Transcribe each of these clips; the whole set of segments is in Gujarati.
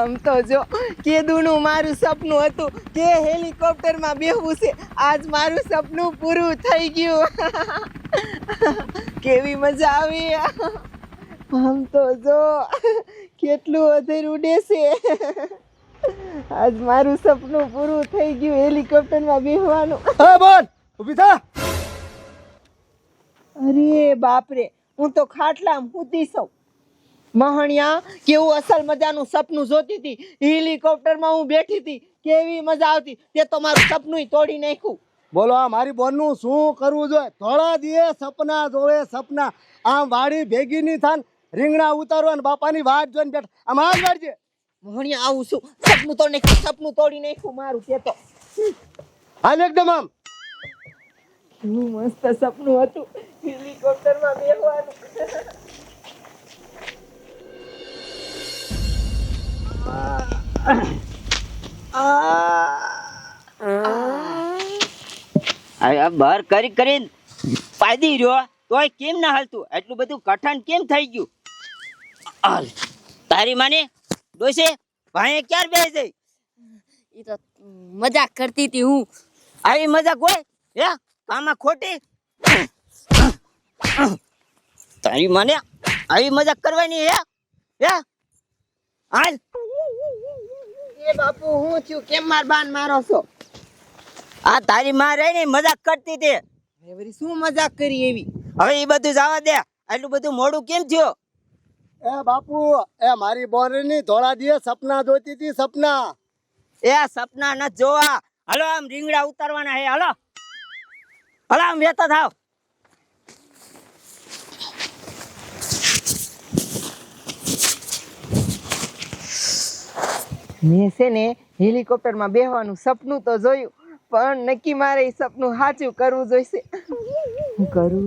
આમ તો જો કેદુનું મારું સપનું હતું કે હેલિકોપ્ટરમાં બેહવું છે. આજ મારું સપનું પૂરું થઈ ગયું. કેવી મજા આવી. આમ તો જો કેટલું અધેર ઉડે છે. આજ મારું સપનું પૂરું થઈ ગયું હેલિકોપ્ટરમાં બેહવાનું. હા બોલ. ઊભી થા. અરે બાપરે હું તો ખાટલામાં સૂતી સૌ. મહણિયા કેવું અસલ મજાનું સપનું જોતી હતી. હેલિકોપ્ટરમાં હું બેઠી હતી. કેવી મજા આવતી. તે તો મારું સપનું તોડી નાખ્યું. બોલો આ મારી બોનનું શું કરવું જોઈએ? થોડા દીએ સપના જોવે સપના. આમ વાડી ભેગી ની થાન. રીંગણા ઉતારો અને બાપાની વાત જોઈને બેઠ. આમ આજ વાળજે મહણિયા આવું શું? સપનું તોડી નાખ્યું સપનું તોડી નાખ્યું મારું તે તો. હાલ એકદમ આમ. શું મસ્ત સપનું હતું. હેલિકોપ્ટરમાં બેસવાનું બહાર કરી કરી પાદી રહ્યો તોય કેમ ના હાલતું? એટલું બધું કઠણ કેમ થઈ ગયું? હાલ. તારી માને ડોસે ભાઈ ક્યારે બે જઈ એ તો મજાક કરતી હતી હું. આવી મજા કોઈ હે? કામાં ખોટી? તારી માને આવી મજાક કરવાની હે? હે? હાલ. એ બાપુ હું થયું? કેમ માર બાન મારો છો? આ તારી માં રહી ને મજાક કરતી તે એવરી શું મજાક કરી એવી? હવે એ બધું જવા દે. આટલું બધું મોડું કેમ થયો? એ બાપુ એ મારી બોનની ધોળા દીએ સપના જોતી હતી સપના. એ સપના ન જોવા. હલો આમ રીંગડા ઉતારવાના હે હલો. હલો આમ વેતા થાવ. મેં છે ને હેલિકોપ્ટરમાં બેહવાનું સપનું તો જોયું, પણ નક્કી મારે એ સપનું સાચું કરવું જોઈશે. હું કરું?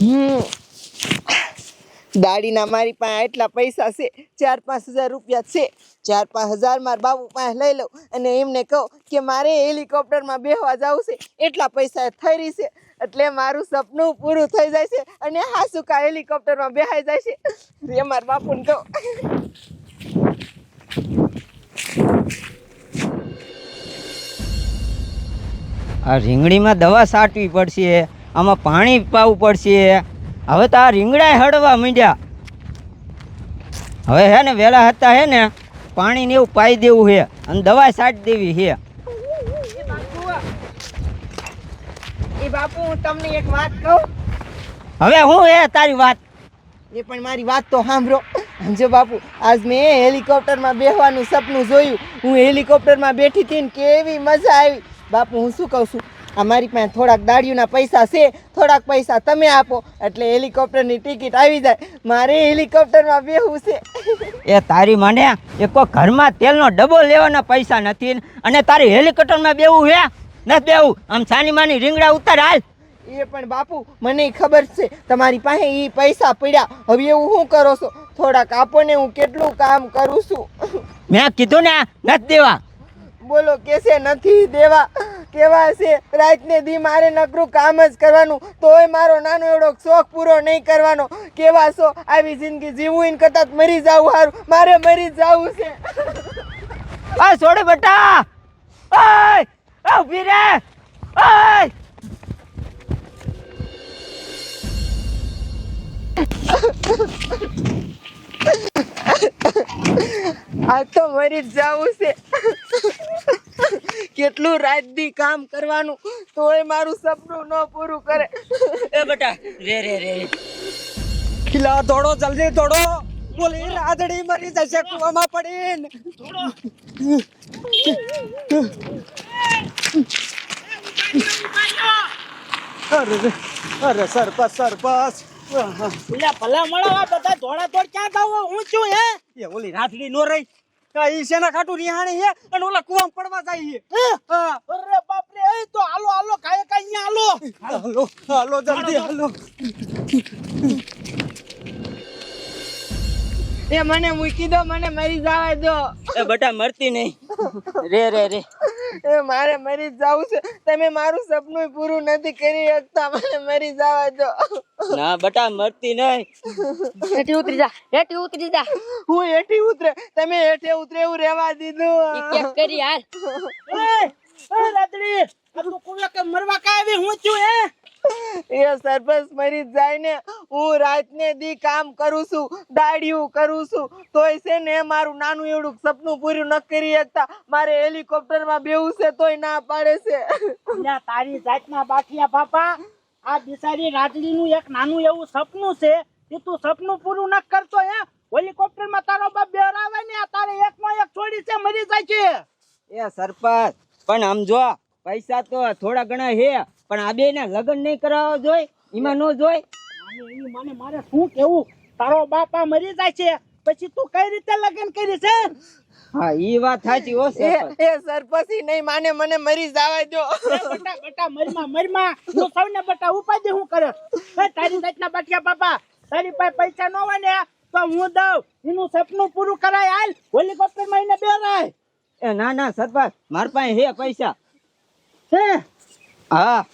હમ દાડીના મારી પાસે એટલા પૈસા છે, ચાર પાંચ હજાર રૂપિયા છે. ચાર પાંચ હજાર મારા બાબુ પાસે લઈ લઉં અને એમને કહું કે મારે હેલિકોપ્ટરમાં બેહવા જવું છે. એટલા પૈસા થઈ રહી છે, એટલે મારું સપનું પૂરું થઈ જાય છે અને હાસુકા હેલિકોપ્ટરમાં બેહાઈ જાય છે. રે મારા બાપુને કહું. આ રીંગણીમાં દવા છાંટવી પડશે આમાં પાણી પાવું પડશે. હવે તો આ રીંગણા હળવા માંડ્યા. હવે હે ને વેલા હતા હે ને પાણી ને એવું પાઈ દેવું છે અને દવા સાટ દેવી છે એ બાપુ હું તમને એક વાત કહું? હવે હું હે તારી વાત? એ પણ મારી વાત તો સાંભળો. જો બાપુ આજ મેં હેલિકોપ્ટરમાં બેહવાનું સપનું જોયું. હું હેલિકોપ્ટરમાં બેઠી હતી ને કેવી મજા આવી. બાપુ હું શું કહું છું? આ મારી પાસે થોડાક દાડીઓના પૈસા છે થોડાક પૈસા તમે આપો. એટલે હેલિકોપ્ટરની ટિકિટ આવી જાય. મારે હેલિકોપ્ટરમાં બેહવું છે. એ તારી મને એ કોઈ ઘરમાં તેલનો ડબ્બો લેવાના પૈસા નથી અને તારી હેલિકોપ્ટરમાં બેવું હે? નથી બેવું આમ સાની માની રીંગણા ઉતાર હાલ. એ પણ બાપુ મને ખબર છે. તમારી પાસે એ પૈસા પડ્યા. હવે એવું શું કરો છો? થોડાક આપો ને હું કેટલું કામ કરું છું. મેં કીધું ને નથી દેવા. બોલો કેસે નથી? દેવા કેવા છે? રાતને દી મારે નકરું કામ જ કરવાનું. તોય મારો નાનો એવડો શોખ પૂરો નહીં કરવાનો. કેવા છો? આવી જિંદગી જીવવું એને કદાચ મરી જાવું સારું મારે મરી જાવું છે. આ છોડે બેટા! ઓય! ઊભી રે! ઓય! આ તો મરી જાવું છે. કેટલું રાત દી કામ કરવાનું તોય મારું સપનું ન પૂરું કરે. એ બેટા રે રે રે. ખીલા દોડો જલ્દી દોડો. બોલી રાધડી મરી જશે કુવામાં પડીને. અરે અરે સરપસ સરપંચ ભલા મળો બધા ધોળા ધોળ ક્યાં જાવ હું છું હે? એ ઓલી રાધડી નો રહી. ઈ સેના ખાટું રિહાણી છે? અને ઓલા કુવામાં પડવા જાય છે. અરે બાપ રે એ તો હાલો હાલો કાય કાય અહીંયા હાલો. હાલો હાલો જલ્દી હાલો. એ મને મૂકી દો મને મરી જવા દો. એ બટા મરતી નહીં. રે રે રે. એ મારે મરી જવું છે. તમે મારું સપનું પૂરું નથી કરી શકતા. મને મરી જવા દો. ના બટા મરતી નહીં. હેઠી ઉતરી જા હેઠી ઉતરી જા. હું હેઠી ઉતરે? તમે હેઠે ઉતરે એવું રહેવા દીધું. કેમ કરી હાલ. એ સરપંચ મરી જાય ને હું રાતને દી કામ કરું છું દાડિયું કરું છું. તોય છે ને મારું નાનું એવડું સપનું પૂરું ન કરી શકતા. મારે હેલિકોપ્ટરમાં બેવું છે તોય ના પાડે છે. તારી જાતના બાઠિયા બાપા આ બિચારી રાજડીનું એક નાનું એવું સપનું છે કે તું સપનું પૂરું ન કરતો હે. હેલિકોપ્ટરમાં તારો બાપ બેરાવે ને તારે માં એક છોડી છે મરી જાય છે. એ સરપંચ પણ આમ જો પૈસા તો થોડા ઘણા હે પણ આ બે ને લગ્ન નહીં કરાવવા જોઈ એમાં નો જોઈ મને મારે શું કેવું? તારો બાપા મરી જાય છે પછી તું કઈ રીતે લગ્ન કરી છે હા ઈ વાત સાચી હો એ સરપંચ. નહીં માને મને મરી જવા દો. બટા બટા મરમાં મરમા તું સૌને બટા ઉપાધિ હું કરે? એ તારી જાતના બટિયા બાપા તારી પાસે પૈસા ન હોય ને તો હું દઉં. એનું સપનું પૂરું કરાય હાલ. હેલિકોપ્ટરમાં એને બેરાય. એ ના ના સરપંચ મારા પાસે હે પૈસા. હે? હા.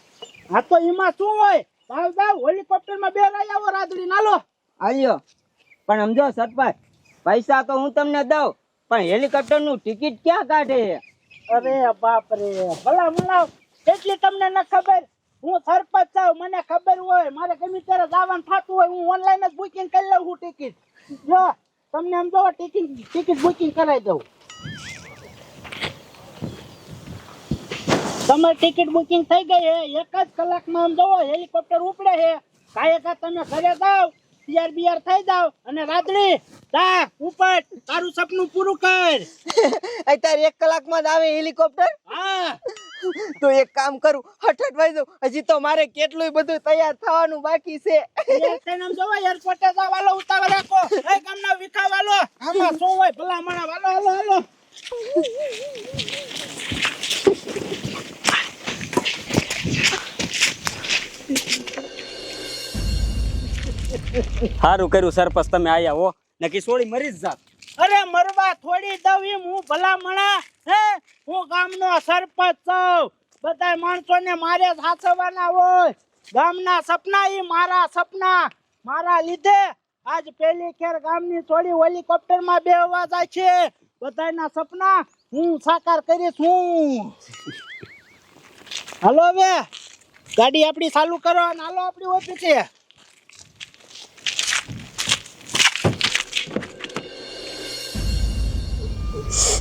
હા તો એમાં શું હોય? દાવ દાવ હેલિકોપ્ટરમાં બેરાય આવો રાદડી નાલો. આલ્યો. પણ સમજો સરપંચ પૈસા તો હું તમને દઉં પણ હેલિકોપ્ટરનું ટિકિટ ક્યાં કાઢે અરે બાપ રે ભલા મુલાવ એટલી તમને ન ખબર? હું સરપંચ છું મને ખબર હોય. મારે ગમે ત્યારે જવાનું થતું હોય હું ઓનલાઈન જ બુકિંગ કરી લઉં છું ટિકિટ જો તમને સમજો ટિકિટ ટિકિટ બુકિંગ કરાવી દઉં. તમારી ટિકિટ બુકિંગ થઈ ગઈ છે એક જ કલાકમાં આમ જોવો હેલિકોપ્ટર ઉપડે છે કાયકા તમે ઘરે જાવ તૈયાર બિયાર થઈ જાવ અને રાત્રે જા ઉપર તારું સપનું પૂરું કર. અત્યારે એક કલાકમાં જ આવે હેલિકોપ્ટર? હા. તો એક કામ કરું હઠ હઠ વાઈ દઉં હજી તો મારે કેટલું બધું તૈયાર થવાનું બાકી છે. એરટેનમ જોવા એરપોર્ટે જા વાલો ઉતાવળ રાખો. એ કામના વિખા વાલો આમાં શું હોય ભલા માણા વાલો હાલો હાલો. સારું કર્યું સરપંચ, તમે આયા હો. નક્કી સોળી મરી જ જાત. અરે મરવા થોડી દવી હું ભલા મણા હે, હું ગામનો સરપંચ છું. બધા માણસોને મારે સાચવવાના હોય. ગામના સપના ઈ મારા સપના. મારા લીધે આજ પેલી ખેર ગામની થોડી હેલિકોપ્ટરમાં બેહવા જાય છે. બધાના સપના હું સાકાર કરીશ હું. હાલો હવે ગાડી આપણી ચાલુ કરો અને હાલો આપણી ઓફિસે.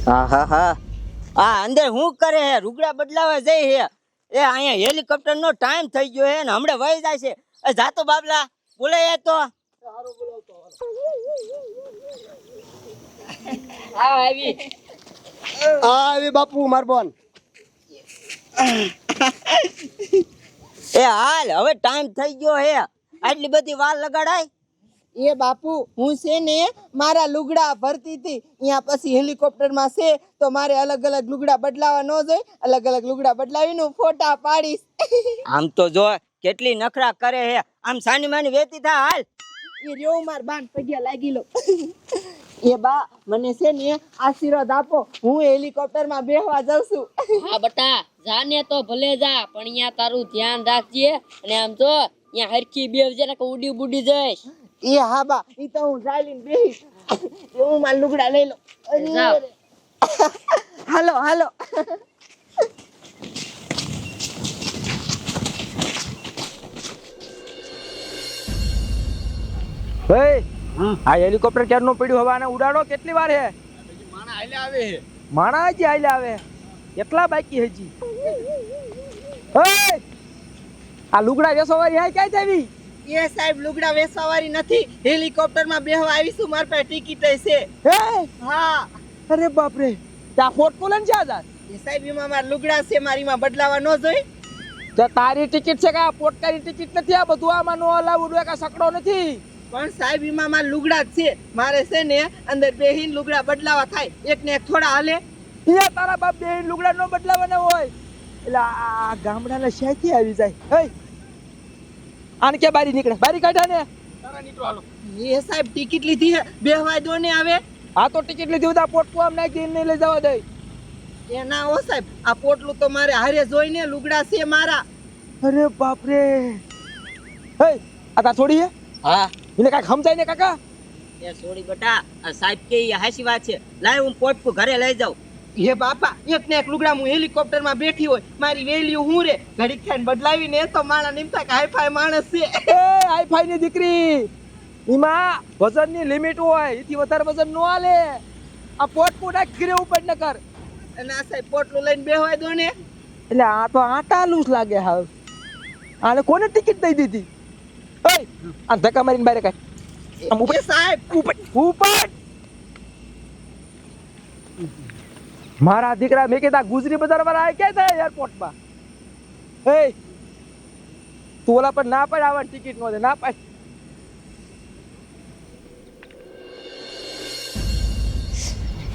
હા હા હા. આ અંદર હું કરે હે? રૂગડા બદલાવા જઈ હે. એ અહીંયા હેલિકોપ્ટર નો ટાઈમ થઈ ગયો હે ને હમણાં વહી જાય છે. એ જાતો બાબલા બોલે એ તો. હા આવી આવી બાપુ માર બોન. એ હાલ હવે ટાઈમ થઈ ગયો હે. આટલી બધી વાર લગાડાય? એ બાપુ હું છે ને મારા લુગડા ભરતી હતી. અહીંયા પછી હેલિકોપ્ટરમાં છે તો મારે અલગ અલગ લુગડા બદલાવા ન જોઈ અલગ અલગ લુગડા બદલાવીને હું ફોટા પાડીશ. આમ તો જો કેટલી નખરા કરે હે. આમ સાની માની વેતી થા હાલ. એ રેવું માર બાન પગ્યા લાગી લો. એ બા મને છે ને આશીર્વાદ આપો. હું હેલિકોપ્ટરમાં બેહવા જાઉં છું. હા બટા. જાને તો ભલે જા પણ અહીંયા તારું ધ્યાન રાખજે. અને આમ તો અહીંયા હરખી બેવજે ને ઉડી બુડી જઈશ. એ હા બા ઈ તો હું ચાલીને બેહીશ. એ હું મારા લુગડા લઈ લો. હાલો હાલો. આ હેલિકોપ્ટર ક્યારનું પડ્યું? હવે આને ઉડાડો? કેટલી વાર હે? માણા હજી હાલે આવે? કેટલા બાકી હજી! આ લુગડા વેસવારી હાય ક્યાં જાવી? એ સાહેબ લુગડા વેસવારી નથી. હેલિકોપ્ટરમાં બેહવા આવીશું માર પાસે ટિકિટ છે હે? હા. અરે બાપ રે તા ફોટ કોલન છે આજાર એ સાહેબ એમાં માર લુગડા છે મારીમાં બદલાવા ન જોઈ. તો તારી ટિકિટ છે કે આ પોટકારી ટિકિટ નથી? આ બધું આમાં નો અલાવું હોય કે સકડો નથી. પણ સાહેબ એમાં મારા લુગડા જ છે. મારે છે ને અંદર બેહીન લુગડા બદલાવા થાય. એક ને એક થોડા હાલે. તારા બાપ બેહીન લુગડા નો બદલાવાના હોય. એટલે આ ગામડાના શેથી આવી જાય? હે આને કે બારી નીકળે? બારી કાઢા ને એ સાહેબ ટિકિટ લીધી હે બેહવા દો ને આવે. આ તો ટિકિટ લીધી આ પોતપૂ આમ નાખી નહીં લઈ જવા દે. એ ના હો સાહેબ આ પોટલું તો મારે હારે જોઈને લુગડા છે મારા. અરે બાપ રે હે આ તા થોડી હે હા. એને કાઈ સમજાય ને કાકા? એ છોડી બેટા આ સાહેબ કે હાસી હાચી વાત છે. લાય હું પોટકું ઘરે લઈ જાઉં. હે બાપા એક ને એક લુગડા હું હેલિકોપ્ટરમાં બેઠી હોય મારી વેલ્યુ હું રે? ઘડીક થઈને બદલાવીને તો માણા નિમતા કે હાઈ ફાઈ માણસ છે. એ આઈફાઈ ની દીકરી એમાં વજનની લિમિટ હોય એથી વધારે વજન નો હાલે. આ પોટ પોટ આખી રે ઉપર ન કર. અને આ સાહેબ પોટલું લઈને બેહવાય દો ને એટલે આ તો આટાલું જ લાગે હાલ આને કોને ટિકિટ દઈ દીધી? ઓય આ ધક્કા મારીને બહાર કાઢ. ઉપર સાહેબ ઉપર ઉપર! મારા દીકરા મેં કીધા ગુજરી બજાર વાળા આવે ક્યાં થાય એરપોર્ટમાં એ તું ઓલા પર ના પાડ આવવાની ટિકિટ નો ના પાડ.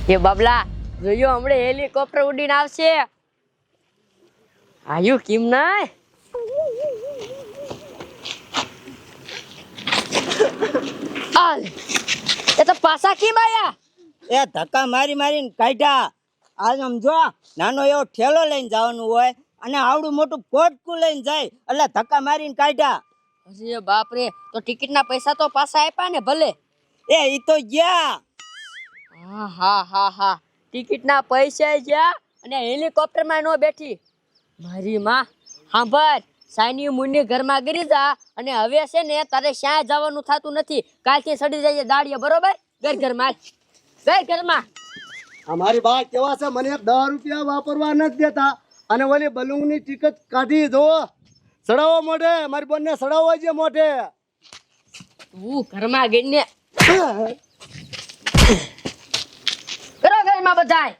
એ બાબલા જોયો હમણે હેલિકોપ્ટર ઉડીને આવશે? આયુ કેમ નાય? આલ એ તો પાછા કેમ આયા? એ ધક્કા મારી મારીને કાઢ્યા. આ સમજો નાનો એવો ઠેલો લઈને જવાનું હોય અને આવડું મોટું પોટકું લઈને જાય એટલે ધક્કા મારીને કાઢ્યા. અરે બાપ રે તો ટિકિટના પૈસા તો પાછા આપ્યા ને ભલે. એ ઈ તો ગયા. હા હા હા હા. ટિકિટના પૈસા ગયા અને હેલિકોપ્ટરમાં નો બેઠી. મારી માં સાંભળ સાની મુનિ ઘરમાં ગરી જા અને હવે છે ને તારે શ્યાં જવાનું થતું નથી. કાલથી સડી જાય દાડીએ બરોબર? ઘર ઘરમાં. ઘર ઘરમાં. અમારી બા કેવા છે? મને દસ રૂપિયા વાપરવા નથી દેતા. અને ઓલી બલૂનની ટિકિટ કાઢી દો સડાવો મોઢે. મારી બોનને સડાવો છે મોઢે. તું ઘરમાં ગઈને કરો ઘરમાં બધાય.